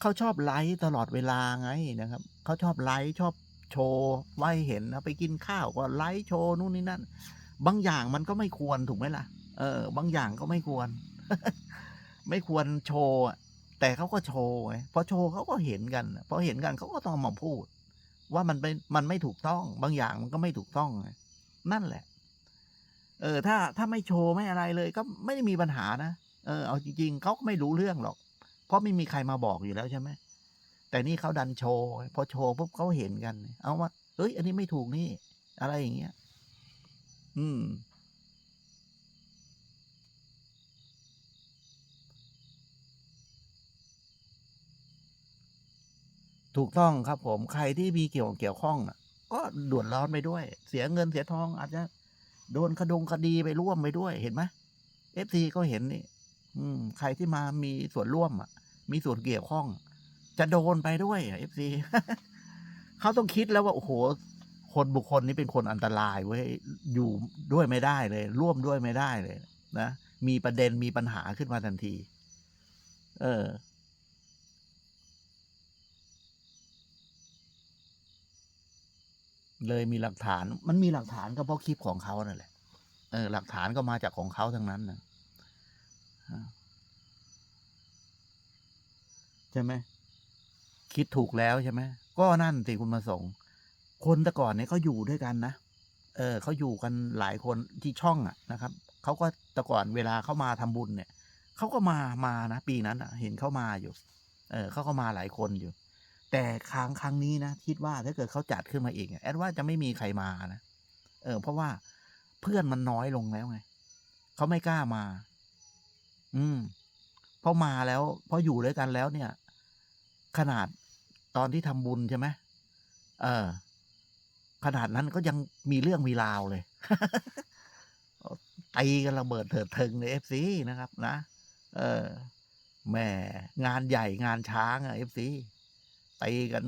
เขาชอบไลฟ์ตลอดเวลาไงนะครับ เขาชอบไลฟ์ชอบโชว์ไว้เห็นนะไปกินข้าวก็ไลฟ์โชว์นู่นนี่นั่น บางอย่างมันก็ไม่ควรถูกไหมล่ะ เออ บางอย่างก็ไม่ควร ไม่ควรโชว์แต่เขาก็โชว์ไงพอโชว์เขาก็เห็นกันพอเห็นกันเขาก็ต้องเอมาพูด ว่ามันเป็นมันไม่ถูกต้อง บางอย่างมันก็ไม่ถูกต้องไงนั่นแหละ เออ ถ้าถ้าไม่โชว์ไม่อะไรเลย ก็ไม่ได้มีปัญหานะเออเอาจริงๆเขาก็ไม่รู้เรื่องหรอก เพราะไม่มีใครมาบอกอยู่แล้วใช่ไหมแต่นี่เขาดันโชว์พอโชว์ปุ๊บเขาเห็นกัน เอาว่าเอ้ย อันนี้ไม่ถูกนี่ อะไรอย่างเงี้ย อืม ถูกต้องครับผม ใครที่มีเกี่ยวเกี่ยวข้องน่ะก็ดือดร้อนไปด้วย เสียเงินเสียทองอาจจะโดนคดงคดีไปร่วมไปด้วยเห็นไหมเอฟซีก็เห็นนี่ อืม ใครที่มามีส่วนร่วมอะ มีส่วนเกี่ยวข้อง จะโดนไปด้วยเอฟซีเขาต้องคิดแล้วว่าโอ้โห คนบุคคลนี้เป็นคนอันตรายเว้ยอยู่ด้วยไม่ได้เลย ร่วมด้วยไม่ได้เลยนะมีประเด็นมีปัญหาขึ้นมาทันที เออ เลยมีหลักฐาน มันมีหลักฐานก็เพราะคลิปของเขานั่นแหละเออหลักฐานก็มาจากของเขาทั้งนั้นนะ ใช่ไหมคิดถูกแล้วใช่ไหมก็นั่นสิคุณมาส่งคนแต่ก่อนเนี่ยเขาอยู่ด้วยกันนะเออเขาอยู่กันหลายคนที่ช่องอะนะครับเขาก็แต่ก่อนเวลาเขามาทำบุญเนี่ยเขาก็มามานะปีนั้นอะ เห็นเขามาอยู่ เออเขาก็มาหลายคนอยู่ แต่ครั้งครั้งนี้นะคิดว่าถ้าเกิดเขาจัดขึ้นมาองอะแอดว่าจะไม่มีใครมานะเออ เพราะว่าเพื่อนมันน้อยลงแล้วไงเขาไม่กล้ามา อืมเพราะมาแล้วเพราะอยู่ด้วยกันแล้วเนี่ย ขนาดตอนที่ทำบุญใช่ไหมเออ ขนาดนั้นก็ยังมีเรื่องมีราวเลยตีกันระเบิดเถิดเทิงในเอฟซีนะครับ นะเออแหม่งานใหญ่งานช้างอะเอฟซีตีกัน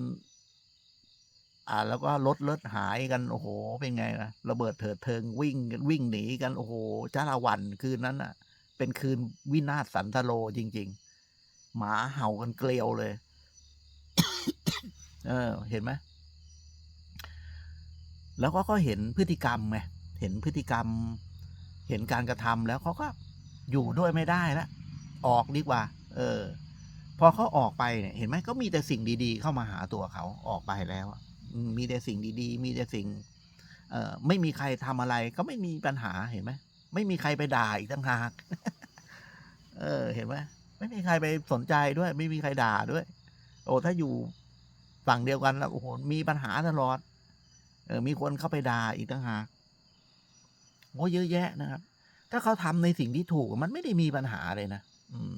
อ่า แล้วก็รถรถหายกันโอ้โห เป็นไงนะระเบิดเถิดเทิงวิ่งกันวิ่งหนีกันโอ้โหจ้าละวันคืนนั้นอะ เป็นคืนวินาศสันตโลจริง ๆ หมาเห่ากันเกลียวเลย เออ เห็นไหมแล้วก็ก็เห็นพฤติกรรมไงเห็นพฤติกรรม เห็นการกระทำแล้วเขาก็อยู่ด้วยไม่ได้แล้วออกดีกว่า เออ พอเขาออกไปเนี่ย เห็นไหมก็มีแต่สิ่งดี ๆ เข้ามาหาตัวเขาออกไปแล้วมีแต่สิ่งดี ๆ มีแต่สิ่ง เออไม่มีใครทำอะไร ก็ไม่มีปัญหาเห็นไหม ไม่มีใครไปด่าอีกต่างหาก เออ เห็นไหมไม่มีใครไปสนใจด้วย ไม่มีใครด่าด้วย โอ้ถ้าอยู่ฝั่งเดียวกันแล้วโอ้โหมีปัญหาตลอด เออ มีคนเข้าไปด่าอีกต่างหากโอ้เยอะแยะนะครับ ถ้าเขาทำในสิ่งที่ถูกมันไม่ได้มีปัญหาเลยนะอืม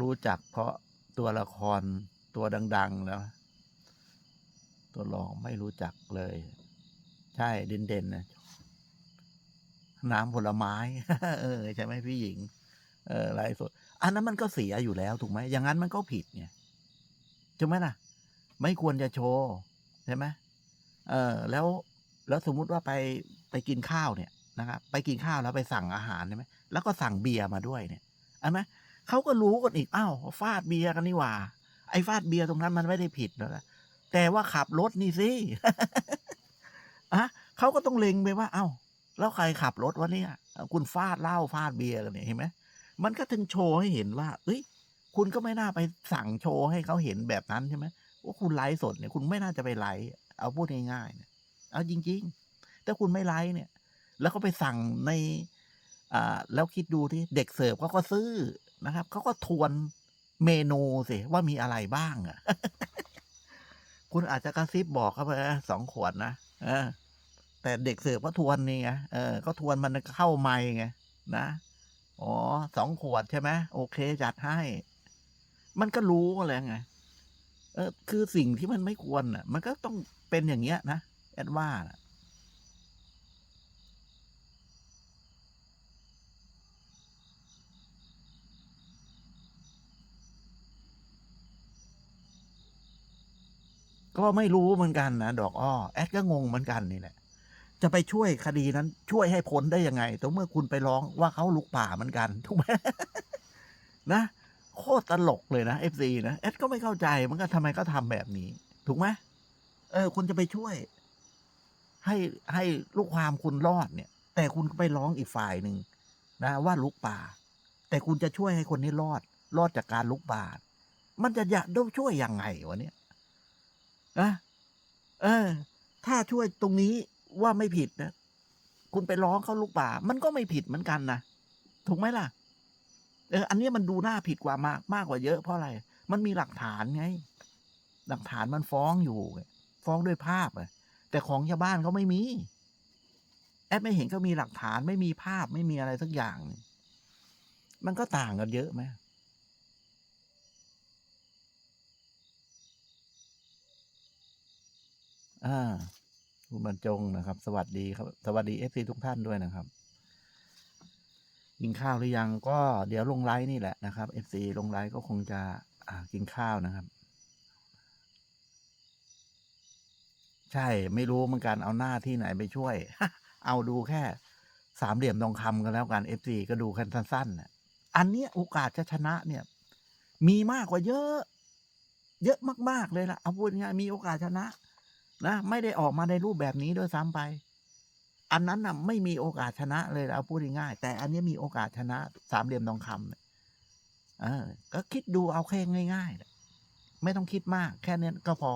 รู้จักเพราะตัวละคร ตัวดัง ๆ แล้ว ตัวรองไม่รู้จักเลย ใช่เด่นๆนะน้ำผลไม้ เออ ใช่ไหมพี่หญิง เออไลฟ์สด อันนั้นมันก็เสียอยู่แล้วถูกไหม อย่างนั้นมันก็ผิดไงใช่ไหมล่ะ ไม่ควรจะโชว์ใช่ไหมเออ แล้วแล้วสมมุติว่าไปไปกินข้าวเนี่ยนะครับไปกินข้าวแล้วไปสั่งอาหารใช่ไหมแล้วก็สั่งเบียร์มาด้วยเนี่ยอันไหมเขาก็รู้กันอีกอ้าวฟาดเบียร์กันนี่หว่า ไอ้ฟาดเบียร์ตรงนั้นมันไม่ได้ผิดหรอกนะแต่ว่าขับรถนี่สิอะเขาก็ต้องเล็งไปว่า เอ้า แล้วใครขับรถวะเนี่ย คุณฟาดเหล้าฟาดเบียร์กันเนี่ยเห็นไหมมันก็ถึงโชว์ให้เห็นว่า เอ้ย คุณก็ไม่น่าไปสั่งโชว์ให้เขาเห็นแบบนั้นใช่ไหมว่าคุณไลฟ์สดเนี่ย คุณไม่น่าจะไปไลฟ์เอาพูดง่ายๆเนี่ยเอาจริง ๆ ถ้าคุณไม่ไลฟ์เนี่ย แล้วก็ไปสั่งใน อ่า แล้วคิดดูที่เด็กเสิร์ฟเขาก็ซื้อนะครับเขาก็ทวน เมนูสิว่ามีอะไรบ้างอะ คุณอาจจะกระซิบบอกเขาไปสองขวดนะเออ แต่เด็กเสิร์ฟก็ทวนนี่ไงเออก็ทวนมันเข้าไม่ไงนะอ๋อสองขวดใช่ไหมโอเค จัดให้ มันก็รู้อะไรไงเออ คือสิ่งที่มันไม่ควรอะ มันก็ต้องเป็นอย่างเงี้ยนะแอดว่านะ ก็ไม่รู้เหมือนกันนะดอกอ้อแอดก็งงเหมือนกันนี่แหละจะไปช่วยคดีนั้นช่วยให้พ้นได้ยังไงต่เมื่อคุณไปร้องว่าเขาลุกป่าเหมือนกันถูกไหมนะโคตรตลกเลยนะเอฟซีนะเอสก็ไม่เข้าใจเหมันก็ทำไมก็ทำแบบนี้ ถูกไหมเออ คุณจะไปช่วย ให้ให้ลูกความคุณรอดเนี่ย แต่คุณไปร้องอีกฝ่ายหนึ่งนะว่าลุกป่า แต่คุณจะช่วยให้คนนี้รอด รอดจากการลุกป่ามันจะอยากด้ช่วยยังไงวะเนี่ย นะเออ ถ้าช่วยตรงนี้ว่าไม่ผิดนะ คุณไปร้องเขาลุกป่า มันก็ไม่ผิดเหมือนกันนะถูกไหมล่ะ เออ อันนี้มันดูน่าผิดกว่ามากมากกว่าเยอะเพราะอะไร มันมีหลักฐานไง หลักฐานมันฟ้องอยู่ไงฟ้องด้วยภาพอะแต่ของชาวบ้านเขาไม่มี แอดไม่เห็นก็มีหลักฐานไม่มีภาพไม่มีอะไรสักอย่าง มันก็ต่างกันเยอะไหม อ่าคุณบรรจงนะครับ สวัสดีครับ สวัสดีเอฟซีทุกท่านด้วยนะครับกินข้าวหรือยังก็เดี๋ยวลงไลฟ์นี่แหละนะครับเอฟซีลงไลฟ์ก็คงจะอ่ากินข้าวนะครับ ใช่ไม่รู้เหมือนกันเอาหน้าที่ไหนไปช่วย เอาดูแค่สามเหลี่ยมทองคำกันแล้วกันเอฟซีก็ดูกันสั้นๆนะอันเนี้ยโอกาสจะชนะเนี่ย มีมากกว่าเยอะ เยอะมาก ๆ เลยล่ะ เอาพูดง่ายๆมีโอกาสชนะ นะไม่ได้ออกมาในรูปแบบนี้ด้วยซ้ำไป อันนั้นน่ะไม่มีโอกาสชนะเลยเอาพูดง่ายๆแต่อันนี้มีโอกาสชนะสามเหลี่ยมทองคำเนี่ยเออ ก็คิดดูเอาแค่ง่ายๆไม่ต้องคิดมาก แค่นี้ก็พอ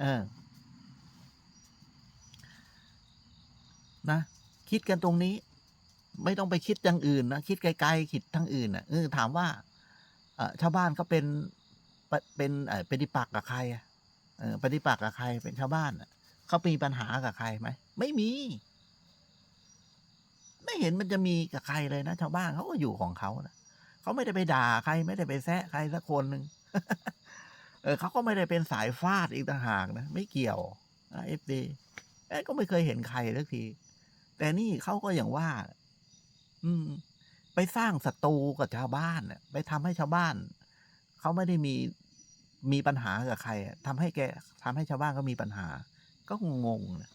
เออ นะ คิดกันตรงนี้ ไม่ต้องไปคิดอย่างอื่นนะคิดไกลๆคิดทั้งอื่นนะเออถามว่าเออชาวบ้านก็เป็นเป็นเอ่อปฏิปักกับใครอะ ปฏิปักษ์กับใครเป็นชาวบ้านเขามีปัญหากับใครไหมไม่มี ไม่เห็นมันจะมีกับใครเลยนะชาวบ้านเขาก็อยู่ของเขานะเขาไม่ได้ไปด่าใคร ไม่ได้ไปแซะใครสักคนหนึ่งเออเขาก็ไม่ได้เป็นสายฟาดอีกต่างหากนะไม่เกี่ยวเอฟดีเอ้ก็ไม่เคยเห็นใครสักที แต่นี่เขาก็อย่างว่า อืม ไปสร้างศัตรูกับชาวบ้านน่ะไปทำให้ชาวบ้านเขาไม่ได้มี มีปัญหากับใครอะทำให้แกทำให้ชาวบ้านก็มีปัญหา ก็งงนะ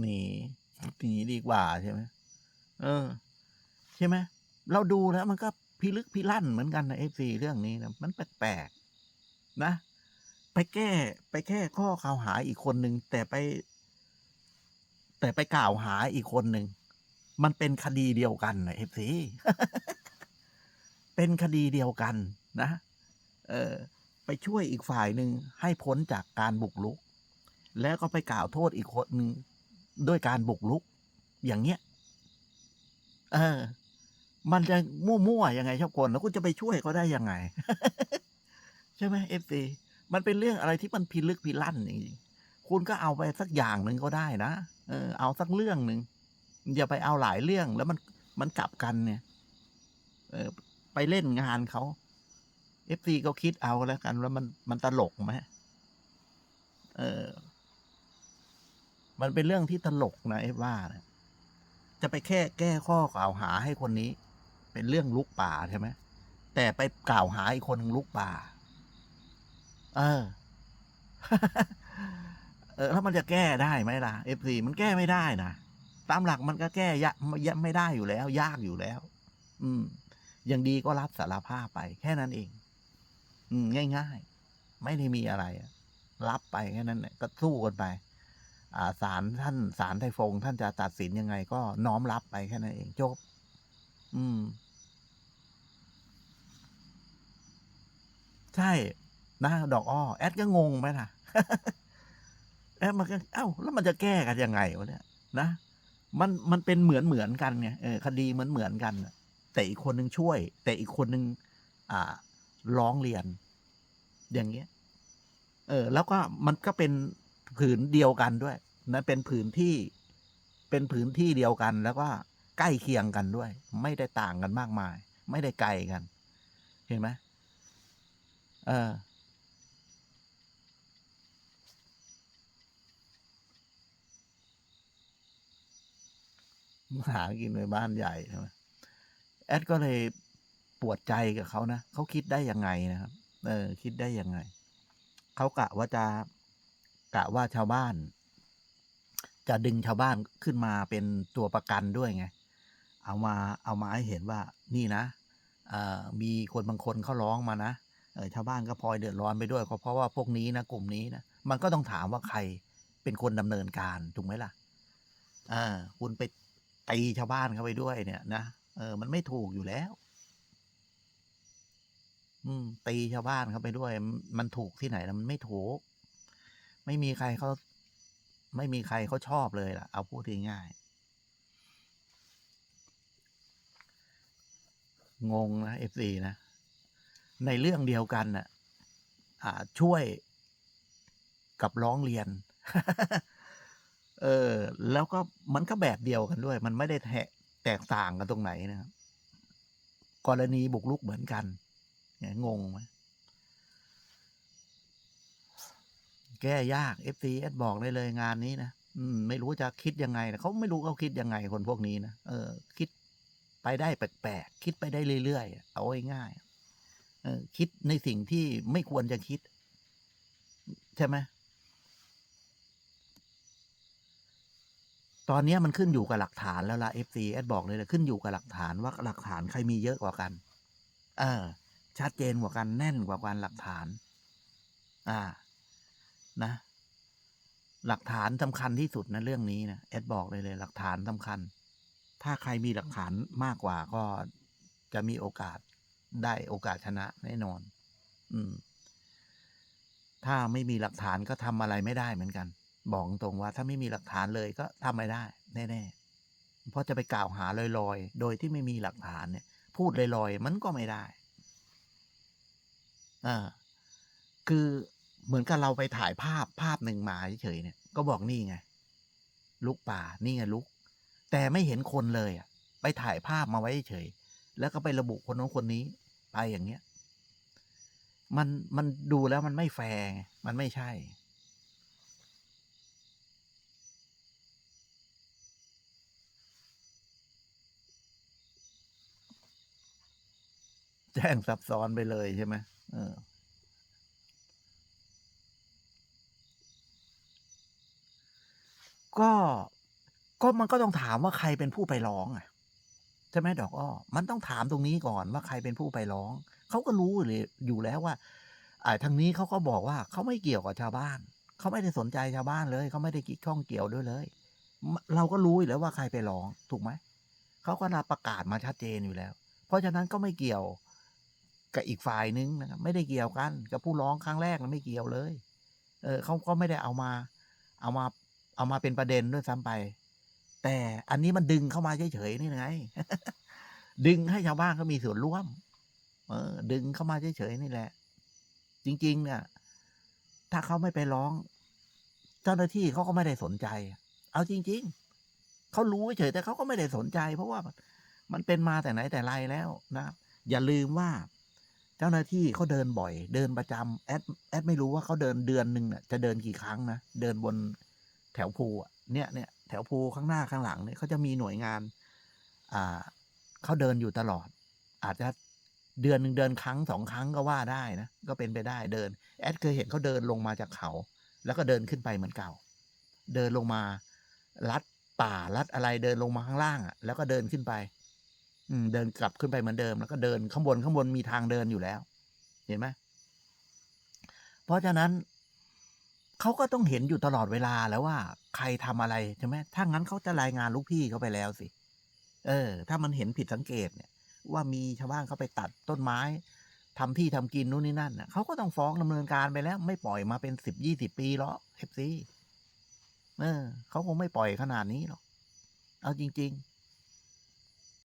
หนีหนีดีกว่าใช่ไหมเออ ใช่ไหมเราดูแล้วมันก็พิลึกพิลั่นเหมือนกันนะเอฟซีเรื่องนี้นะมันแปลกๆนะ ไปแก้ ไปแก้ข้อกล่าวหาอีกคนหนึ่งแต่ไป แต่ไปกล่าวหาอีกคนหนึ่ง มันเป็นคดีเดียวกันนะเอฟซีเป็นคดีเดียวกันนะ เออไปช่วยอีกฝ่ายหนึ่งให้พ้นจากการบุกรุก แล้วก็ไปกล่าวโทษอีกคนหนึ่งด้วยการบุกรุก อย่างเงี้ย เออ มันจะมั่วๆยังไงชอบคนแล้วคุณจะไปช่วยเขาได้ยังไง ใช่ไหมเอฟซีมันเป็นเรื่องอะไรที่มันพิลึกพิลั่นจริงๆคุณก็เอาไปสักอย่างหนึ่งก็ได้นะเออเอาสักเรื่องหนึ่ง อย่าไปเอาหลายเรื่องแล้วมันมันกลับกันเนี่ย เออไปเล่นงานเขาเอฟซีก็คิดเอาแล้วกันว่ามันมันตลกไหมเออ มันเป็นเรื่องที่ตลกนะเอฟว่านะจะไปแค่แก้ข้อกล่าวหาให้คนนี้ เป็นเรื่องลุกป่าใช่ไหมแต่ไปกล่าวหาอีกคนหนึ่งลุกป่า เออ เออแล้วมันจะแก้ได้ไหมล่ะเอฟซีมันแก้ไม่ได้นะ ตามหลักมันก็แก้ยะไม่ได้อยู่แล้ว ยากอยู่แล้ว อืมอย่างดีก็รับสารภาพไป แค่นั้นเอง อืมง่าย ๆ ไม่ได้มีอะไรรับไปแค่นั้นก็สู้กันไป อ่าศาลท่านศาลไทฟง ท่านจะตัดสินยังไง ก็น้อมรับไปแค่นั้นเองจบ อืม ใช่นะดอกอ้อแอดก็งงไหมล่ะแอดมันก็เอ้า แล้วมันจะแก้กันยังไงวะเนี่ยนะ มันมันเป็นเหมือนเหมือนกันไงเออคดีเหมือนเหมือนกัน แต่อีกคนหนึ่งช่วย แต่อีกคนหนึ่งอ่าร้องเรียน อย่างเงี้ย เออ แล้วก็มันก็เป็นผืนเดียวกันด้วยนะเป็นผืนที่เป็นผืนที่เดียวกัน แล้วก็ใกล้เคียงกันด้วย ไม่ได้ต่างกันมากมาย ไม่ได้ไกลกัน เห็นไหมเออ หากินในบ้านใหญ่ใช่ไหมแอดก็เลยปวดใจกับเขานะเขาคิดได้ยังไงนะครับ เออ คิดได้ยังไงเขากะว่าจะกะว่าชาวบ้าน จะดึงชาวบ้านขึ้นมาเป็นตัวประกันด้วยไง เอามาเอามาให้เห็นว่า นี่นะอ่อมีคนบางคนเขาร้องมานะเออชาวบ้านก็พลอยเดือดร้อนไปด้วยเพราะว่าพวกนี้นะกลุ่มนี้นะมันก็ต้องถามว่าใครเป็นคนดำเนินการถูกไหมล่ะอ่าคุณไป ตีชาวบ้านเข้าไปด้วยเนี่ยนะเออ มันไม่ถูกอยู่แล้ว อืม ตีชาวบ้านเข้าไปด้วย มันถูกที่ไหนนะมันไม่ถูก ไม่มีใครเขาไม่มีใครเขาชอบเลยล่ะ เอาพูดง่ายงงนะเอฟซีนะ ในเรื่องเดียวกันน่ะอ่าช่วยกับร้องเรียน เออ แล้วก็มันก็แบบเดียวกันด้วย มันไม่ได้แตกแตกต่างกันตรงไหนนะครับ กรณีบุกรุกเหมือนกันเนี่ยงงไหมแก้ยาก FCS บอกได้เลยงานนี้นะอืม ไม่รู้จะคิดยังไงนะเขาไม่รู้เขาคิดยังไงคนพวกนี้นะเออ คิดไปได้แปลกๆคิดไปได้เรื่อยๆเอาง่ายๆเออคิดในสิ่งที่ไม่ควรจะคิด ใช่ไหม ตอนนี้มันขึ้นอยู่กับหลักฐานแล้วล่ะ FC แอดบอกเลยนะขึ้นอยู่กับหลักฐานว่าหลักฐานใครมีเยอะกว่ากัน เออ ชัดเจนกว่ากันแน่นกว่ากันหลักฐาน อ่า นะ หลักฐานสำคัญที่สุดนะเรื่องนี้นะแอดบอกเลยเลย หลักฐานสำคัญ ถ้าใครมีหลักฐานมากกว่าก็จะมีโอกาสได้โอกาสชนะแน่นอน อืม ถ้าไม่มีหลักฐานก็ทำอะไรไม่ได้เหมือนกัน บอกตรงว่าถ้าไม่มีหลักฐานเลยก็ทำไม่ได้ แน่ๆ เพราะจะไปกล่าวหาลอยๆ โดยที่ไม่มีหลักฐานเนี่ย พูดลอยๆ มันก็ไม่ได้อ่าคือเหมือนกับเราไปถ่ายภาพภาพหนึ่งมาเฉยๆเนี่ย ก็บอกนี่ไง ลุกป่านี่ไงลุก แต่ไม่เห็นคนเลยอะ ไปถ่ายภาพมาไว้เฉยแล้วก็ไประบุคนโน้นคนนี้ ไปอย่างเงี้ย มันมันดูแล้วมันไม่แฟร์มันไม่ใช่ แจ้งซับซ้อนไปเลยใช่ไหมเออก็ก็มันก็ต้องถามว่าใครเป็นผู้ไปร้องอะใช่ไหมดอกอ้อมันต้องถามตรงนี้ก่อนว่าใครเป็นผู้ไปร้องเขาก็รู้เลยอยู่แล้วว่าอ่าทางนี้เขาก็บอกว่าเขาไม่เกี่ยวกับชาวบ้านเขาไม่ได้สนใจชาวบ้านเลยเขาไม่ได้กี่ข้องเกี่ยวด้วยเลย เราก็รู้อยู่แล้วว่าใครไปร้องถูกไหมเขาก็นาประกาศมาชัดเจนอยู่แล้ว เพราะฉะนั้นก็ไม่เกี่ยว กับอีกฝ่ายนึงนะครับไม่ได้เกี่ยวกัน กับผู้ร้องครั้งแรกนะไม่เกี่ยวเลย เออเขาก็ไม่ได้เอามา เอามาเอามาเป็นประเด็นด้วยซ้ำไป แต่อันนี้มันดึงเข้ามาเฉยๆนี่ไง ดึงให้ชาวบ้านเขามีส่วนร่วม เออ ดึงเข้ามาเฉยๆนี่แหละ จริง ๆ เนี่ย ถ้าเขาไม่ไปร้อง เจ้าหน้าที่เขาก็ไม่ได้สนใจ เอาจริง ๆเขารู้เฉยแต่เขาก็ไม่ได้สนใจ เพราะว่ามันเป็นมาแต่ไหนแต่ไรแล้วนะ อย่าลืมว่า เจ้าหน้าที่เขาเดินบ่อย เดินประจำแอดแอดไม่รู้ว่าเขาเดินเดือนหนึ่งน่ะจะเดินกี่ครั้งนะเดินบนแถวภูอะเนี่ยเนี่ยแถวภูข้างหน้าข้างหลังเนี่ยเขาจะมีหน่วยงานอ่าเขาเดินอยู่ตลอด อาจจะเดือนหนึ่งเดินครั้งสองครั้งก็ว่าได้นะก็เป็นไปได้เดิน แอดเคยเห็นเขาเดินลงมาจากเขา แล้วก็เดินขึ้นไปเหมือนเก่า เดินลงมาลัดป่าลัดอะไรเดินลงมาข้างล่างอะแล้วก็เดินขึ้นไป เดินกลับขึ้นไปเหมือนเดิม แล้วก็เดินข้างบนข้างบนมีทางเดินอยู่แล้ว เห็นไหมเพราะฉะนั้นเขาก็ต้องเห็นอยู่ตลอดเวลาแล้วว่า ใครทำอะไรใช่ไหมถ้างั้นเขาจะรายงานลูกพี่เขาไปแล้วสิ เออ ถ้ามันเห็นผิดสังเกตเนี่ย ว่ามีชาวบ้านเขาไปตัดต้นไม้ทำที่ทำกินนู่นนี่นั่นเขาก็ต้องฟ้องดำเนินการไปแล้ว ไม่ปล่อยมาเป็นสิบยี่สิบปีหรอกเอฟซีเออเขาคงไม่ปล่อยขนาดนี้หรอกเอาจริง ๆ